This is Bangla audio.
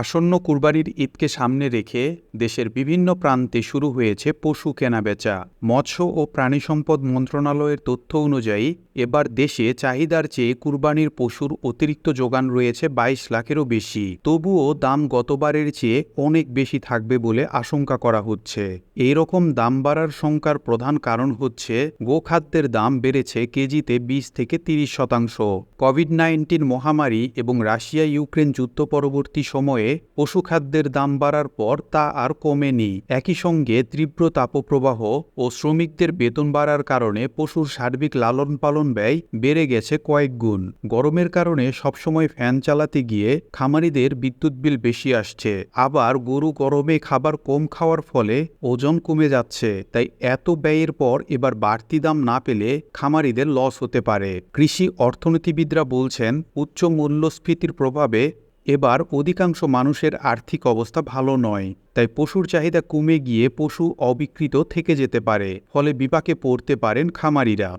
আসন্ন কুরবানির ঈদকে সামনে রেখে দেশের বিভিন্ন প্রান্তে শুরু হয়েছে পশু কেনাবেচা। মৎস্য ও প্রাণী সম্পদ মন্ত্রণালয়ের তথ্য অনুযায়ী, এবার দেশে চাহিদার চেয়ে কুরবানির পশুর অতিরিক্ত যোগান রয়েছে বাইশ লাখেরও বেশি। তবুও দাম গতবারের চেয়ে অনেক বেশি থাকবে বলে আশঙ্কা করা হচ্ছে। এই রকম দাম বাড়ার শঙ্কার প্রধান কারণ হচ্ছে, গোখাদ্যের দাম বেড়েছে কেজিতে বিশ থেকে তিরিশ শতাংশ। কোভিড নাইন্টিন মহামারী এবং রাশিয়া ইউক্রেন যুদ্ধ পরবর্তী সময়ে পশুখাদ্যের দাম বাড়ার পর তা আর কমেনি। একই সঙ্গে তীব্র তাপপ্রবাহ ও শ্রমিকদের বেতন বাড়ার কারণে পশুর সার্বিক লালন পালন ব্যয় বেড়ে গেছে কয়েক গুণ। গরমের কারণে সবসময় ফ্যান চালাতে গিয়ে খামারিদের বিদ্যুৎ বিল বেশি আসছে। আবার গরু গরমে খাবার কম খাওয়ার ফলে ওজন কমে যাচ্ছে। তাই এত ব্যয়ের পর এবার বাড়তি দাম না পেলে খামারিদের লস হতে পারে। কৃষি অর্থনীতিবিদরা বলছেন, উচ্চ মূল্যস্ফীতির প্রভাবে এবার অধিকাংশ মানুষের আর্থিক অবস্থা ভালো নয়, তাই পশুর চাহিদা কমে গিয়ে পশু অবিকৃত থেকে যেতে পারে, ফলে বিপাকে পড়তে পারেন খামারিরা।